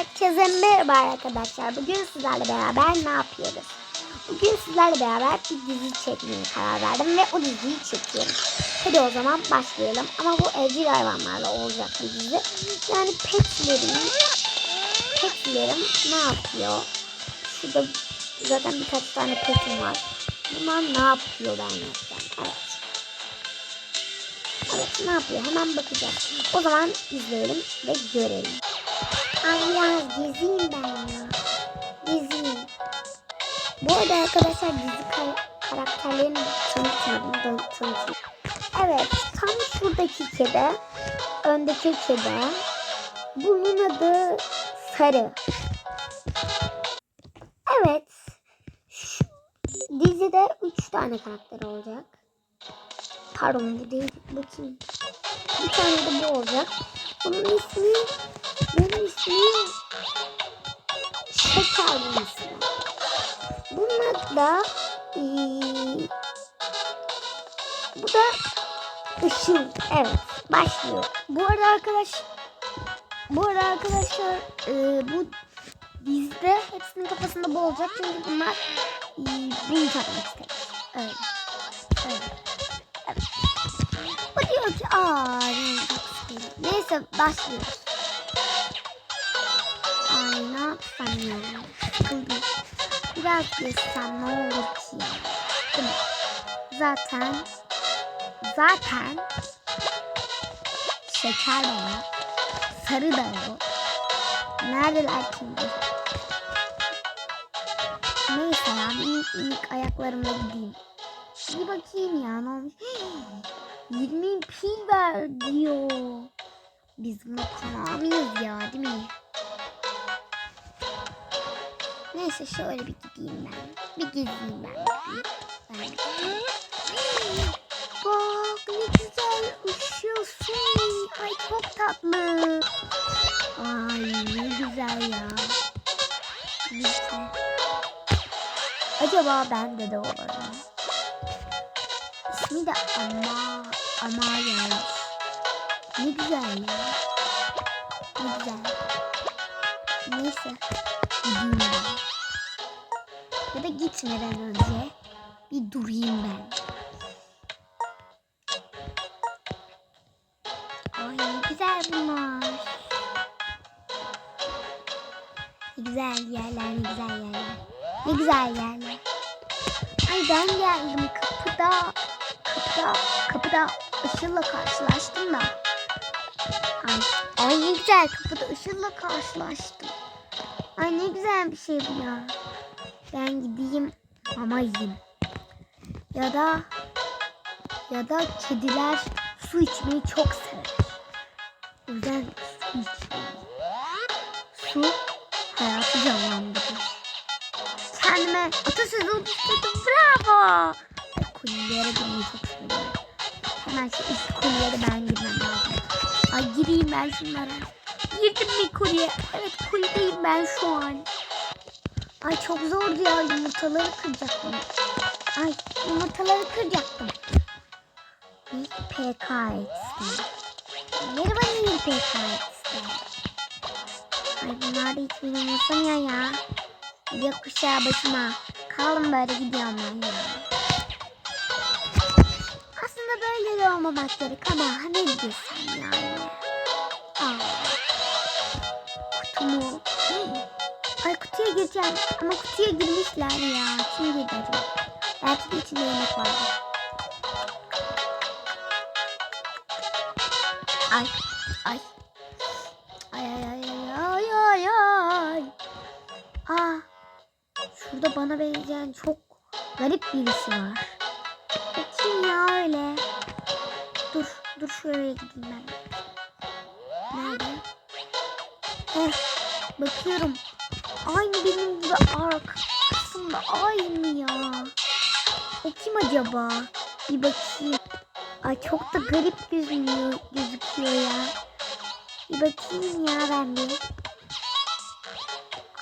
Herkese merhaba arkadaşlar. Bugün sizlerle beraber ne yapıyoruz? Bugün sizlerle beraber bir dizi çekmeye karar verdim ve o diziyi çekiyorum. Hadi o zaman başlayalım. Ama bu evcil hayvanlarla olacak bir dizi. Yani petlerim, petlerim ne yapıyor? Şurada zaten birkaç tane petim var. Bunlar ne yapıyor ben yapacağım. Evet. Evet ne yapıyor hemen bakacağız. O zaman izleyelim ve görelim. Ay biraz ben ya. Gezeyim. Bu arada arkadaşlar dizi kar- karakterlerini tanıtmadım. tanıtayım. Evet tam şuradaki kedi. Öndeki kedi. Bunun adı Sarı. Evet. Şu dizide 3 tane karakter olacak. Pardon bu değil. Bakayım. Bir tane de bu olacak. Bunun ismi bunun ismi. Bunun adı da eee, bu da Işıl. Evet başlıyor. Bu arada arkadaş bu arada arkadaşlar eee, bu dizide hepsinin kafasında bu olacak çünkü bunlar eee, bunu takmak istemiş. Evet. Evet. Evet. O diyor ki aa ben çok sıkıldım." Neyse başlıyoruz. Biraz gezsem ne olur ki? Değil mi? Zaten zaten şeker var. Sarı da yok. Neredeler şimdi? Neyse ya minik minik ayaklarımla gideyim. Bir bakayım ya ne olmuş. 20 pil ver diyor. Biz buna tamamıyız ya değil mi? Neyse şöyle bir gideyim ben. Bir gezeyim ben. Ben. Bak ne güzel ışıyorsun. Ay çok tatlı. Ay ne güzel ya. Güzel. Acaba bende de olur mu? İsmi de ama ama yani. Ne güzel ya. Ne güzel. Neyse. Ben. Gitmeden önce bir durayım ben. Ay güzel bunlar. Ne güzel yerler, ne güzel yerler. Ne güzel yerler. Ay ben geldim kapıda. Kapıda, kapıda Işıl'la karşılaştım da. Ay, ay ne güzel kapıda Işıl'la karşılaştım. Ay ne güzel bir şey bu ya. Ben gideyim mama yiyeyim. Ya da ya da kediler su içmeyi çok sever. O yüzden su içmeyi. Su hayatı canlandırır. Kendime atasözü oluşturdum. Bravo. Kulelere girmeyi çok seviyorum. Hemen şu üst kulelere ben girmem lazım. Ay gireyim ben şunlara. Girdim mi kuleye? Evet kuledeyim ben şu an. Ay çok zordu ya yumurtaları kıracaktım. Ay yumurtaları kıracaktım. Bir PK etsin. Merhaba bir PK etsin. Ay bunlar da hiç beni umursamıyor ya. Gökkuşağı başıma. Kaldım böyle gidiyorum ben ya. Aslında böyle de olmamak gerek ama ne diyorsun yani? Kutuya gireceğim ama kutuya girmişler ya. Kim girdi acaba? Belki de içinde yemek vardı. Ay, ay. Ay ay ay ay ay ay. Aa, şurada bana benzeyen çok garip birisi var. Kim ya öyle? Dur, dur şuraya gideyim ben. Nerede? Heh, bakıyorum. Aynı benim gibi ark kısımda aynı ya. O kim acaba? Bir bakayım. Ay çok da garip gözüküyor, gözüküyor ya. Bir bakayım ya ben bir.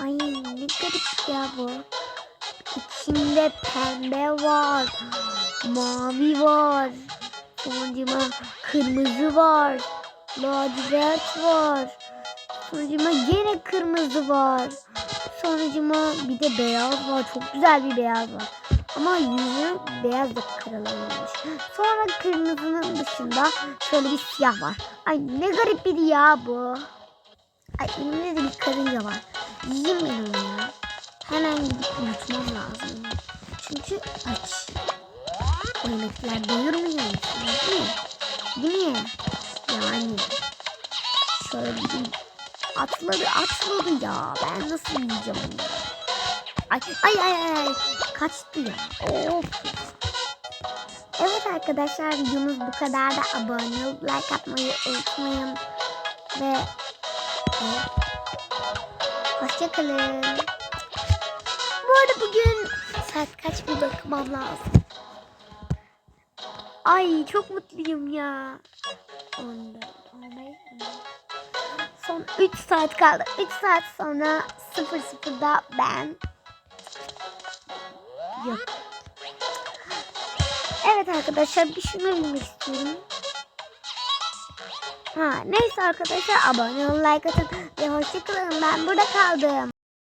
Ay ne garip ya bu. İçinde pembe var. Mavi var. Sonucuma kırmızı var. Lacivert var. Sonucuma gene kırmızı var. Sonucuma bir de beyaz var. Çok güzel bir beyaz var. Ama yüzü beyaz da kırılamamış. Sonra kırmızının dışında şöyle bir siyah var. Ay ne garip biri ya bu. Ay elimde de bir karınca var. Yiyeyim ben ya. Hemen gidip yutmam lazım. Çünkü aç. O yemekler doyurmuyor değil mi? Değil mi? Yani. Şöyle bir atladı atladı ya. Ben nasıl yiyeceğim onu? Ay ay ay ay. Kaçtı ya. Of. Evet arkadaşlar videomuz bu kadar da abone olup like atmayı unutmayın. Ve evet. Hoşçakalın. Bu arada bugün saat kaç bir bakmam lazım. Ay çok mutluyum ya. 14, 15, 16. Son 3 saat kaldı. 3 saat sonra 00'da ben yok. Evet arkadaşlar bir şunu bilmek istiyorum. Ha neyse arkadaşlar abone olun like atın ve hoşçakalın ben burada kaldım.